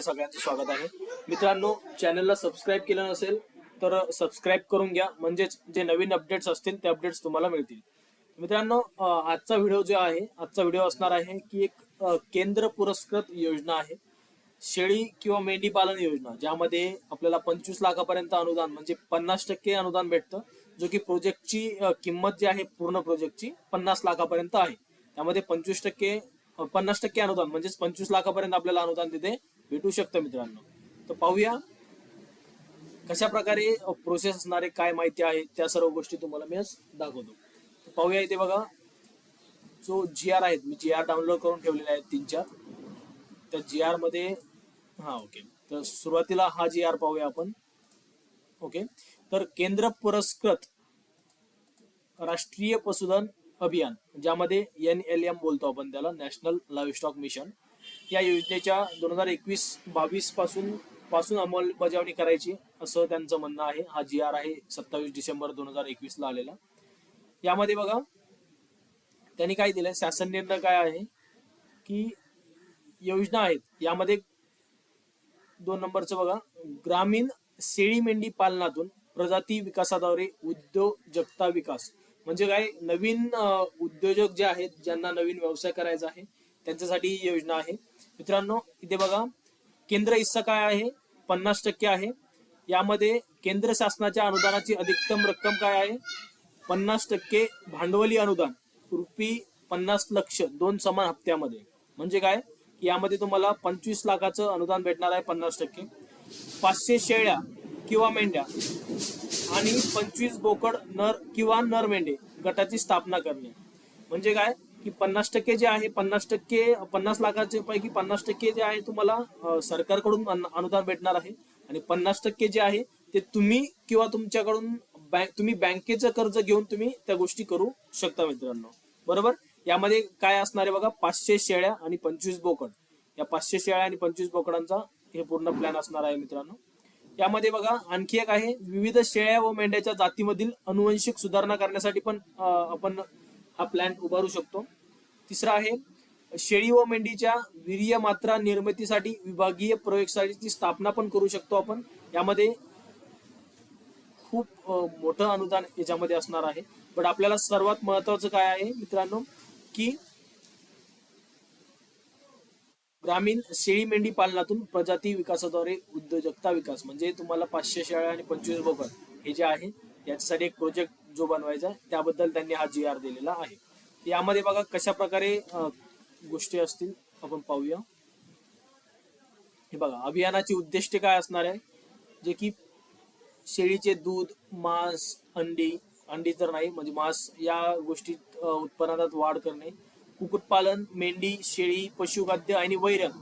सगळ्यांचं स्वागत आहे. मित्रांनो चॅनलला सबस्क्राईब केलं नसेल तर सबस्क्राईब करून घ्या. म्हणजेच जे नवीन अपडेट्स असतील ते अपडेट्स तुम्हाला मिळतील. मित्रांनो आजचा व्हिडिओ जो आहे आजचा व्हिडिओ असणार आहे की एक केंद्र पुरस्कृत योजना आहे. शेळी किंवा मेंढी पालन योजना ज्यामध्ये आपल्याला पंचवीस लाखापर्यंत अनुदान म्हणजे पन्नास टक्के अनुदान भेटतं जो की प्रोजेक्टची किंमत जी आहे पूर्ण प्रोजेक्टची पन्नास लाखापर्यंत आहे. त्यामध्ये पंचवीस टक्के पन्नास टक्के अनुदान म्हणजेच पंचवीस लाखापर्यंत आपल्याला अनुदान तिथे भेटू शकतं मित्रांनो. तर पाहूया कशा प्रकारे प्रोसेस असणारे काय माहिती आहे त्या सर्व गोष्टी तुम्हाला मी आज दाखवतो. पाहूया इथे बघा जो जी आर आहेत मी जी आर डाउनलोड करून ठेवलेले आहेत तीन चार. त्या जी आरमध्ये हा ओके तर सुरुवातीला हा जी आर पाहूया आपण. ओके तर केंद्र पुरस्कृत राष्ट्रीय पशुधन अभियान ज्यामध्ये एन एल एम बोलतो आपण त्याला नॅशनल लाईव्ह स्टॉक मिशन या योजनेच्या दोन हजार एकवीस बावीसपासून पासून अंमलबजावणी करायची असं त्यांचं म्हणणं आहे. हा जी आर आहे सत्तावीस डिसेंबर दोन हजार एकवीस ला आलेला. यामध्ये बघा त्यांनी काय दिलंय? शासन निर्णय काय आहे? की योजना आहेत. यामध्ये दोन नंबरचं बघा ग्रामीण शेळी मेंढी पालनातून प्रजाती विकासाद्वारे उद्योजकता विकास म्हणजे काय नवीन उद्योजक जे आहेत ज्यांना नवीन व्यवसाय करायचा आहे त्यांच्यासाठी ही योजना आहे. मित्रांनो इथे बघा केंद्र हिस्सा काय आहे? पन्नास टक्के आहे. यामध्ये केंद्र शासनाच्या अनुदानाची अधिकतम रक्कम काय आहे? पन्नास टक्के भांडवली अनुदान रुपी पन्नास लक्ष दोन समान हप्त्यामध्ये. म्हणजे काय? यामध्ये तुम्हाला पंचवीस लाखाचं अनुदान भेटणार आहे पन्नास टक्के. पाचशे शेळ्या किंवा मेंढ्या आणि पंचवीस बोकड नर किंवा नर मेंढे गटाची स्थापना करणे. म्हणजे काय? की पन्नास टक्के जे आहे पन्नास टक्के पन्नास लाखाचे पैकी पन्नास टक्के जे आहे तुम्हाला सरकारकडून अनुदान भेटणार आहे. आणि पन्नास टक्के जे आहे ते तुम्ही किंवा तुमच्याकडून बँक तुम्ही बँकेचं कर्ज घेऊन तुम्ही त्या गोष्टी करू शकता मित्रांनो. बरोबर? यामध्ये काय असणार आहे बघा? पाचशे शेळ्या आणि पंचवीस बोकड. या पाचशे शेळ्या आणि पंचवीस बोकडांचा हे पूर्ण प्लॅन असणार आहे मित्रांनो. यामध्ये बघा आणखी एक आहे विविध शेळ्या व मेंढ्याच्या जातीमधील अनुवंशिक सुधारणा करण्यासाठी पण आपण हा प्लॅन उभारू शकतो. तिसरा आहे शेळी व मेंढीच्या वीर्य मात्रा निर्मितीसाठी विभागीय प्रयोगशाळेची स्थापना पण करू शकतो आपण. यामध्ये खूप मोठं अनुदान याच्यामध्ये असणार आहे. पण आपल्याला सर्वात महत्वाचं काय आहे मित्रांनो की ग्रामीण शेळी मेंढी पालनातून प्रजाती विकासाद्वारे उद्योजकता विकास म्हणजे तुम्हाला पाचशे शेळ्या आणि पंचवीस बोकड हे जे आहे याच्यासाठी एक प्रोजेक्ट जो बनवायचा आहे त्याबद्दल त्यांनी हा जी आर दिलेला आहे. यामध्ये बघा कशा प्रकारे गोष्टी असतील आपण पाहूया. हे बघा अभियानाची उद्दिष्टे काय असणार आहे? जे की शेळीचे दूध मांस अंडी अंडी तर नाही म्हणजे मांस या गोष्टी उत्पन्नात वाढ करणे कुक्कुटपालन मेंढी शेळी पशुखाद्य आणि वैरण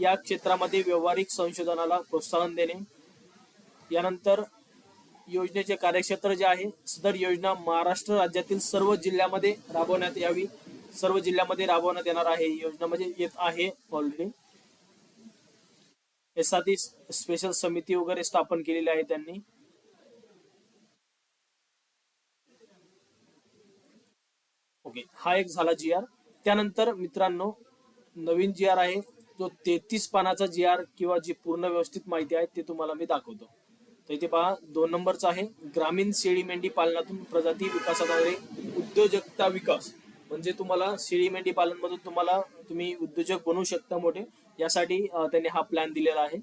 या क्षेत्रामध्ये व्यावहारिक संशोधनाला प्रोत्साहन देणे. यानंतर योजनेचे कार्यक्षेत्र जे आहे सदर योजना महाराष्ट्र राज्यातील सर्व जिल्ह्यामध्ये राबवण्यात यावी. सर्व जिल्ह्यामध्ये राबवण्यात येणार आहे. ही योजना म्हणजे येत आहे ऑलरेडी यासाठी स्पेशल समिती वगैरे स्थापन केलेली आहे त्यांनी. ओके हा एक झाला जी आर त्यानंतर मित्रांनो नवीन जी आर आहे. जो तेहतीस पानाचा जी आर किंवा जी पूर्ण व्यवस्थित माहिती आहे ते तुम्हाला मी दाखवतो. तर इथे पहा दोन नंबरचा आहे. ग्रामीण शेळी मेंढी पालनातून प्रजाती विकासाद्वारे उद्योजकता विकास. म्हणजे तुम्हाला शेळी मेंढी पालन मधून तुम्हाला तुम्ही उद्योजक बनवू शकता मोठे. यासाठी त्यांनी हा प्लॅन दिलेला आहे.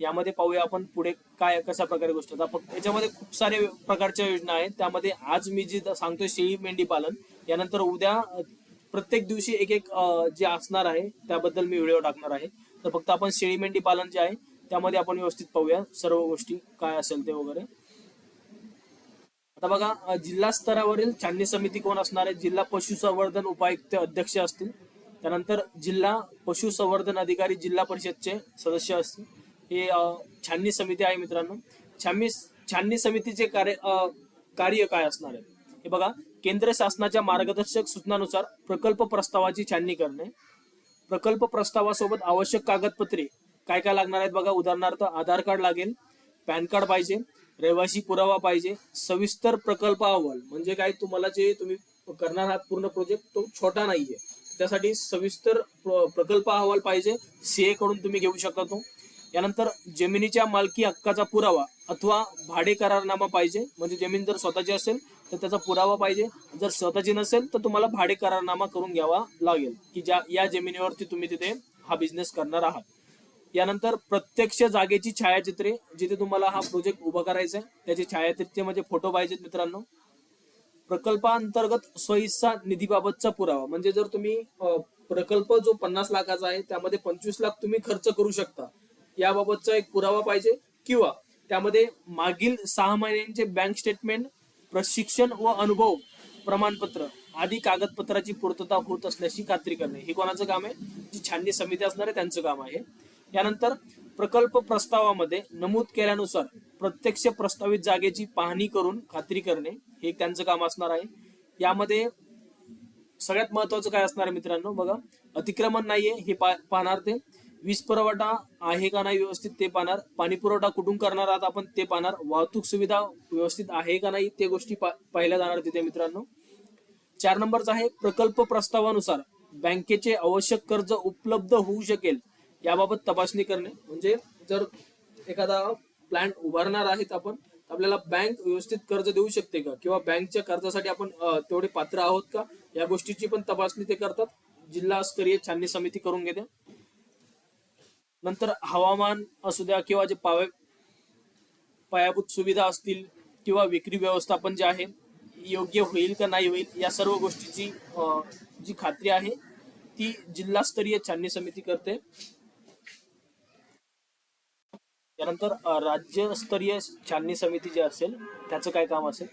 यामध्ये पाहूया आपण पुढे काय कशा प्रकारे गोष्ट फक्त याच्यामध्ये खूप सारे प्रकारच्या योजना आहेत. त्यामध्ये आज मी जी सांगतोय शेळी मेंढी पालन यानंतर उद्या प्रत्येक दिवशी एक एक जे असणार आहे त्याबद्दल मी व्हिडिओ टाकणार आहे. तर फक्त आपण शेळी मेंढी पालन जे आहे त्यामध्ये आपण व्यवस्थित पाहूया सर्व गोष्टी काय असेल ते वगैरे. आता बघा जिल्हा स्तरावरील छाननी समिती कोण असणार आहे? जिल्हा पशुसंवर्धन उपायुक्त अध्यक्ष असतील. त्यानंतर जिल्हा पशुसंवर्धन अधिकारी जिल्हा परिषदचे सदस्य असतील. हे छाननी समिती आहे मित्रांनो. छाननी छाननी समितीचे कार्य कार्य काय असणार आहे? हे बघा केंद्र शासनाच्या मार्गदर्शक सूचनानुसार प्रकल्प प्रस्तावाची छाननी करणे. प्रकल्प प्रस्तावासोबत आवश्यक कागदपत्रे काय काय लागणार आहेत बघा? उदाहरणार्थ आधार कार्ड लागेल पॅन कार्ड पाहिजे रहिवासी पुरावा पाहिजे सविस्तर प्रकल्प अहवाल. म्हणजे काय? तुम्हाला जे तुम्ही करणार आहात पूर्ण प्रोजेक्ट तो छोटा नाहीये. त्यासाठी सविस्तर प्रकल्प अहवाल पाहिजे. सीए कडून तुम्ही घेऊ शकता तो. यानंतर जमिनीच्या मालकी हक्काचा पुरावा अथवा भाडे करारनामा पाहिजे. म्हणजे जमीन जर स्वतःची असेल तर त्याचा पुरावा पाहिजे. जर स्वतःची नसेल तर तुम्हाला भाडे करारनामा करून घ्यावा लागेल की ज्या या जमिनीवरती तुम्ही तिथे हा बिझनेस करणार आहात. यानंतर प्रत्यक्ष जागेची छायाचित्रे जिथे तुम्हाला हा प्रोजेक्ट उभा करायचा आहे त्याचे छायाचित्रे म्हणजे फोटो पाहिजेत मित्रांनो. प्रकल्पांतर्गत स्वहिस्सा निधीबाबतचा पुरावा म्हणजे जर तुम्ही प्रकल्प जो पन्नास लाखाचा आहे त्यामध्ये पंचवीस लाख तुम्ही खर्च करू शकता. याबाबतचा एक पुरावा पाहिजे किंवा त्यामध्ये मागील सहा महिन्यांचे बँक स्टेटमेंट प्रशिक्षण व अनुभव प्रमाणपत्र आदी कागदपत्राची पूर्तता होत असल्याची खात्री करणे. हे कोणाचं काम आहे? जी छाननी समिती असणार आहे त्यांचं काम आहे. यानंतर प्रकल्प प्रस्तावामध्ये नमूद केल्यानुसार प्रत्यक्ष प्रस्तावित जागेची पाहणी करून खात्री करणे हे त्यांचं काम असणार आहे. यामध्ये सगळ्यात महत्वाचं काय असणार आहे मित्रांनो? बघा अतिक्रमण नाहीये हे पा- पाहणार ते. वीज पुरवठा आहे का नाही व्यवस्थित ते पाहणार. पाणी पुरवठा कुठून करणार आहात आपण ते पाहणार. वाहतूक सुविधा व्यवस्थित आहे का नाही ते गोष्टी पाहिल्या जाणार तिथे मित्रांनो. चार नंबरचा आहे प्रकल्प प्रस्तावानुसार बँकेचे आवश्यक कर्ज उपलब्ध होऊ शकेल याबाबत तपासणी करणे. म्हणजे जर एखादा प्लॅन उभारणार आहेत आपण आपल्याला बँक व्यवस्थित कर्ज देऊ शकते का? किंवा बँकच्या कर्जासाठी आपण तेवढे पात्र आहोत का? या गोष्टीची पण तपासणी ते करतात. जिल्हा स्तरीय छाननी समिती करून घेते. नंतर हवामान असू द्या किंवा जे पाव पायाभूत सुविधा असतील किंवा विक्री व्यवस्थापन जे आहे योग्य होईल का नाही होईल या सर्व गोष्टीची जी खात्री आहे ती जिल्हास्तरीय छाननी समिती करते. त्यानंतर राज्यस्तरीय छाननी समिती जी असेल त्याचं काय काम असेल?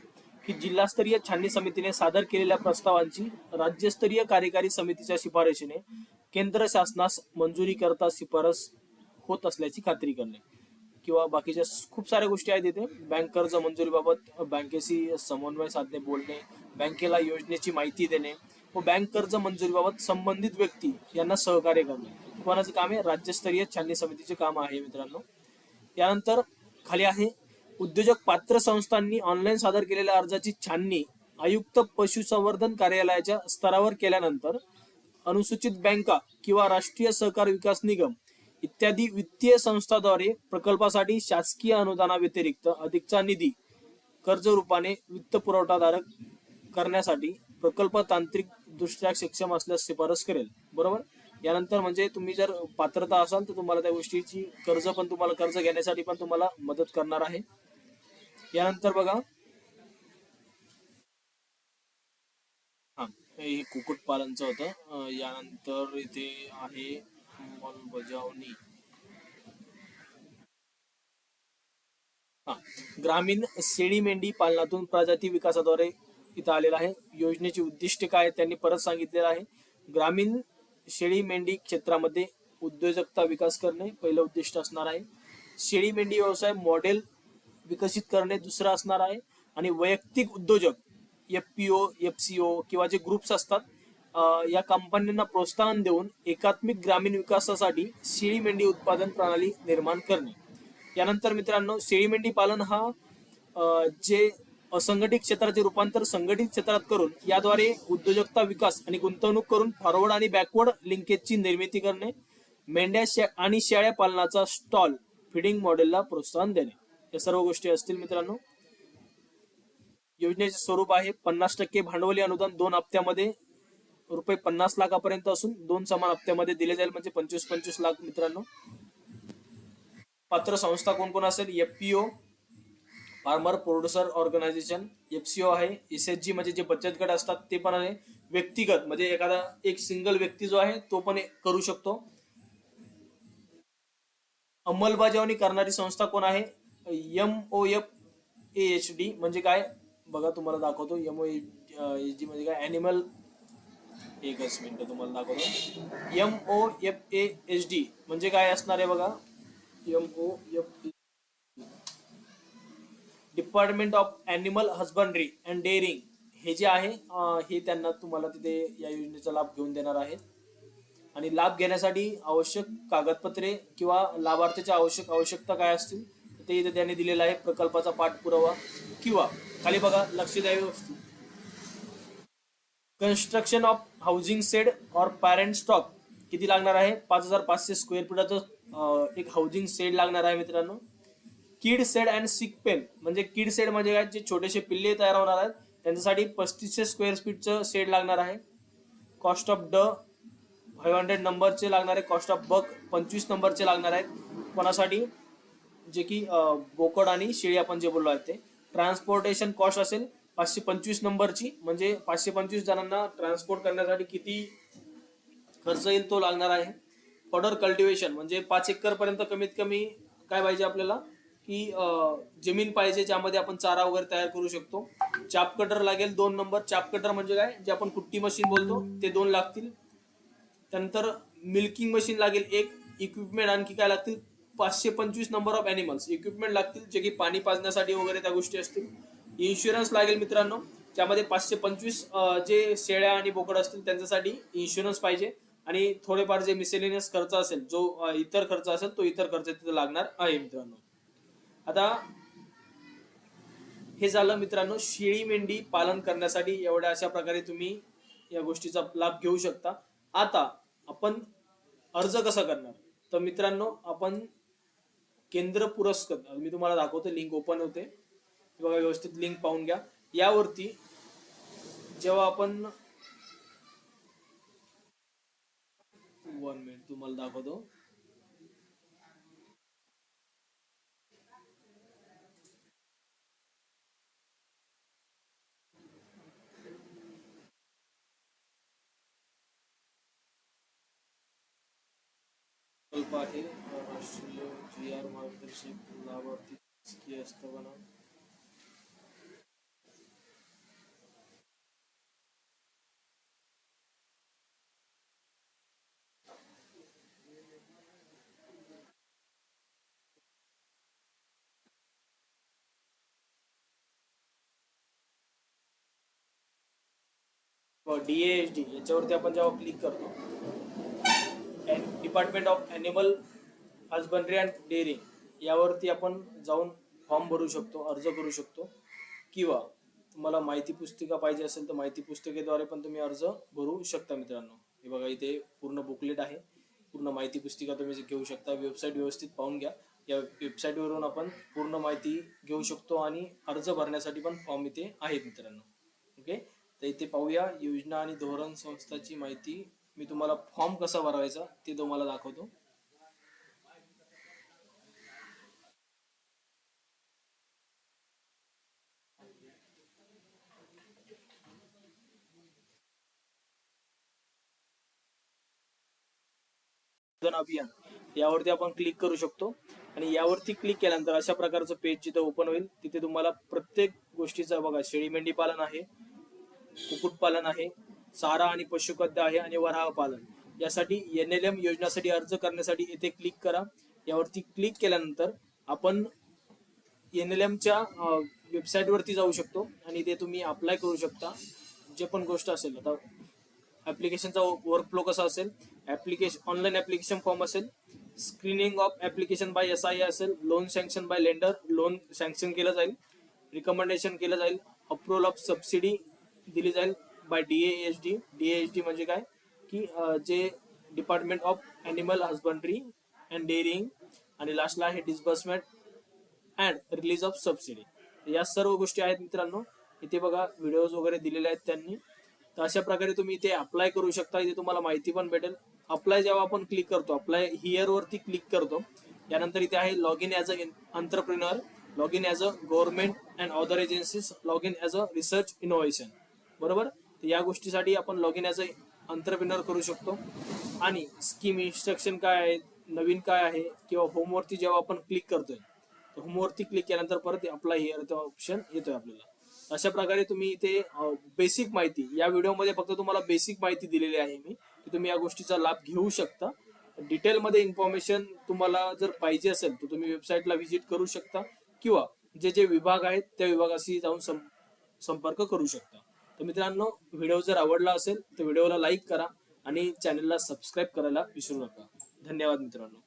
की जिल्हास्तरीय छाननी समितीने सादर केलेल्या प्रस्तावांची राज्यस्तरीय कार्यकारी समितीच्या शिफारशीने केंद्र शासनास मंजुरी करता शिफारस होत असल्याची खात्री करणे. किंवा बाकीच्या खूप साऱ्या गोष्टी आहेत इथे. बँक कर्ज मंजुरीबाबत बँकेशी समन्वय साधणे बोलणे बँकेला योजनेची माहिती देणे व बँक कर्ज मंजुरीबाबत संबंधित व्यक्ती यांना सहकार्य करणे. कोणाचं काम आहे? राज्यस्तरीय छाननी समितीचे काम आहे मित्रांनो. यानंतर खाली आहे उद्योजक पात्र संस्थांनी ऑनलाईन सादर केलेल्या अर्जाची छाननी आयुक्त पशुसंवर्धन कार्यालयाच्या स्तरावर केल्यानंतर अनुसूचित बँका किंवा राष्ट्रीय सहकार विकास निगम इत्यादी वित्तीय संस्थाद्वारे प्रकल्पासाठी शासकीय अनुदानाव्यतिरिक्त अधिकचा निधी कर्ज रूपाने वित्त पुरवठाधारक करण्यासाठी प्रकल्प तांत्रिक दृष्ट्या सक्षम असल्यास शिफारस करेल. बरोबर? यानंतर म्हणजे तुम्ही जर पात्रता असाल तर तुम्हाला त्या गोष्टीची कर्ज पण तुम्हाला कर्ज घेण्यासाठी पण तुम्हाला मदत करणार आहे. यानंतर बघा. हा हे कुक्कुटपालनचं होतं. यानंतर इथे आहे अंमलबजावणी ग्रामीण शेळी मेंढी पालनातून प्रजाती विकासाद्वारे इथं आलेला आहे. योजनेची उद्दिष्ट काय त्यांनी परत सांगितलेलं आहे. ग्रामीण शेळी मेंढी क्षेत्रामध्ये उद्योजकता विकास करणे पहिलं उद्दिष्ट असणार आहे. शेळी मेंढी व्यवसाय मॉडेल विकसित करणे दुसरं असणार आहे. आणि वैयक्तिक उद्योजक F P O F C O किंवा जे ग्रुप्स असतात या कंपन्यांना प्रोत्साहन देऊन एकात्मिक ग्रामीण विकासासाठी शेळी मेंढी उत्पादन प्रणाली निर्माण करणे. यानंतर मित्रांनो शेळी मेंढी पालन हा जे असंघटित क्षेत्राचे रूपांतर संघटित क्षेत्रात करून याद्वारे उद्योजकता विकास आणि गुंतवणूक करून फॉरवर्ड आणि बॅकवर्ड लिंकेजची निर्मिती करणे मेंढ्या शे- आणि शेळ्या पालनाचा स्टॉल फिडिंग मॉडेलला प्रोत्साहन देणे. या सर्व गोष्टी असतील मित्रांनो. योजनेचे स्वरूप आहे पन्नास टक्के भांडवली अनुदान दोन हप्त्यामध्ये रुपये पन्नास लाखापर्यंत असून दोन समान हप्त्यामध्ये दिले जाईल म्हणजे पंचवीस पंचवीस लाख मित्रांनो. पात्र संस्था कोण कोण असेल? FPO farmer producer organisation FCO आहे. एस एच जी म्हणजे जे बचत गट असतात ते पण आहे. व्यक्तिगत म्हणजे एखादा एक सिंगल व्यक्ती जो आहे तो पण करू शकतो. अंमलबजावणी करणारी संस्था कोण आहे? M O F A H D म्हणजे काय? बघा तुम्हाला दाखवतो. एम ओ एच डी म्हणजे काय? अॅनिमल एकच मिनिट तुम्हाला दाखवतो. M O F A H D म्हणजे काय असणार आहे बघा? M O F department of animal husbandry and dairying हे जे आहे हे त्यांना तुम्हाला तिथे या योजनेचा लाभ घेऊन देणार आहे. आणि लाभ घेण्यासाठी आवश्यक कागदपत्रे किंवा लाभार्थीच्या आवश्यक आवश्यकता काय असतील ते इथे त्यांनी दिलेलं आहे. प्रकल्पाचा पाठपुरावा किंवा खाली बघा लक्ष द्यावी वस्तू. Construction of housing shed or parent stock किती लागणार आहे? पाच हजार पाचशे स्क्वेअर फुटाचं एक हाऊसिंग सेड लागणार आहे मित्रांनो. Kid shed and sick pen म्हणजे किड सेड म्हणजे काय? जे छोटेसे पिल्ले तयार होणार आहेत त्यांच्यासाठी पस्तीसशे स्क्वेअर फीटचं सेड लागणार आहे. Cost of the five hundred नंबरचे लागणार आहे कॉस्ट ऑफ बक पंचवीस नंबरचे लागणार आहेत. कोणासाठी? जे की बोकड आणि शेळी आपण जे बोललो आहे ते. ट्रान्सपोर्टेशन कॉस्ट असेल पाचशे पंचवीस नंबरची म्हणजे पाचशे पंचवीस जणांना ट्रान्सपोर्ट करण्यासाठी किती खर्च येईल तो लागणार आहे. फॉडर कल्टिवेशन म्हणजे पाच एकर पर्यंत कमीत कमी काय पाहिजे आपल्याला? की जमीन पाहिजे ज्यामध्ये आपण चारा वगैरे तयार करू शकतो. चाप कटर लागेल दोन नंबर. चाप कटर म्हणजे काय? जे आपण कुट्टी मशीन बोलतो ते दोन लागतील. त्यानंतर मिल्किंग मशीन लागेल एक. इक्विपमेंट आणखी काय लागतील? पाचशे पंचवीस नंबर ऑफ अॅनिमल्स इक्विपमेंट लागतील जे की पाणी पाजण्यासाठी वगैरे त्या गोष्टी असतील. इन्शुरन्स लागेल मित्रांनो. त्यामध्ये पाचशे पंचवीस जे शेळ्या आणि बोकड असतील त्यांच्यासाठी इन्शुरन्स पाहिजे. आणि थोडेफार जे मिसेलिनियस खर्च असेल जो इतर खर्च असेल तो इतर खर्च तिथे लागणार आहे मित्रांनो. आता हे झालं मित्रांनो शेळी मेंढी पालन करण्यासाठी एवढ्या अशा प्रकारे तुम्ही या गोष्टीचा लाभ घेऊ शकता. आता आपण अर्ज कसा करणार? तर मित्रांनो आपण केंद्र पुरस्कृत मी तुम्हाला दाखवतो लिंक ओपन होते. बघा व्यवस्थित लिंक पाहून घ्या. यावरती जेव्हा आपण वन मिनिट तुम्हाला दाखवतो. प्रकल्प आहे राष्ट्रीय जी आर मार्गदर्शक लाभार्थी डी एच डी याच्यावरती आपण जेव्हा क्लिक करतो department of animal husbandry and dairy यावरती आपण जाऊन फॉर्म भरू शकतो अर्ज करू शकतो किंवा तुम्हाला माहिती पुस्तिका पाहिजे असेल तर माहिती पुस्तिकेद्वारे पण तुम्ही अर्ज भरू शकता मित्रांनो. हे बघा इथे पूर्ण बुकलेट आहे. पूर्ण माहिती पुस्तिका तुम्ही घेऊ शकता वेबसाईट व्यवस्थित पाहून घ्या. या वेबसाईटवरून आपण पूर्ण माहिती घेऊ शकतो आणि अर्ज भरण्यासाठी पण फॉर्म इथे आहेत मित्रांनो. ओके तर इथे पाहूया. योजना आणि धोरण संस्थाची माहिती. मी तुम्हाला फॉर्म कसा भरवायचा ते तुम्हाला दाखवतो. अभियान. यावरती आपण क्लिक करू शकतो. आणि यावरती क्लिक केल्यानंतर अशा प्रकारचं पेज जिथे ओपन होईल तिथे तुम्हाला प्रत्येक गोष्टीचा बघा शेळी मेंढी पालन आहे. कुक्कुटपालन आहे चारा आणि पशुखाद्य आहे आणि वराह पालन. यासाठी एन एल एम योजनासाठी अर्ज करण्यासाठी येथे क्लिक करा. यावरती क्लिक केल्यानंतर आपण एन एल एमच्या वेबसाईटवरती जाऊ शकतो आणि ते तुम्ही अप्लाय करू शकता. जे पण गोष्ट असेल आता ऍप्लिकेशनचा वर्कफ्लो कसा असेल ऍप्लिकेशन ऑनलाईन ऍप्लिकेशन फॉर्म असेल screening of application by S I असेल loan sanction by lender loan sanction केलं जाईल रिकमेंडेशन केलं जाईल अप्रुव्हल ऑफ सबसिडी दिली जाईल by DAH D DAH D म्हणजे काय? की जे department of animal husbandry and dairying आणि लास्टला आहे disbursement and release of subsidy या सर्व गोष्टी आहेत मित्रांनो. इथे बघा व्हिडिओज वगैरे दिलेले आहेत त्यांनी. तर अशा प्रकारे तुम्ही इथे अप्लाय करू शकता. इथे तुम्हाला माहिती पण भेटेल. अप्लाय जेव्हा आपण क्लिक करतो अप्लाय हिअर वरती क्लिक करतो यानंतर इथे आहे log in as a entrepreneur log in as a government and other agencies log in as a research innovation बरोबर? तर या गोष्टीसाठी आपण लॉग इन ॲज अंतरप्रिनर करू शकतो. आणि स्कीम इन्स्ट्रक्शन काय आहे नवीन काय आहे किंवा होमवरती जेव्हा आपण क्लिक करतोय तर होमवरती क्लिक केल्यानंतर परत अप्लाय हिअर ऑप्शन येतोय आपल्याला. अशा प्रकारे तुम्ही इथे बेसिक माहिती या व्हिडिओमध्ये फक्त तुम्हाला बेसिक माहिती दिलेली आहे मी की तुम्ही या गोष्टीचा लाभ घेऊ शकता. डिटेलमध्ये इन्फॉर्मेशन तुम्हाला जर पाहिजे असेल तर तुम्ही वेबसाईटला व्हिजिट करू शकता किंवा जे जे विभाग आहेत त्या विभागाशी जाऊन सं- संपर्क करू शकता. तर मित्रांनो व्हिडिओ जर आवडला असेल तर व्हिडिओला लाईक करा आणि चॅनलला सबस्क्राईब करायला विसरू नका. धन्यवाद मित्रांनो.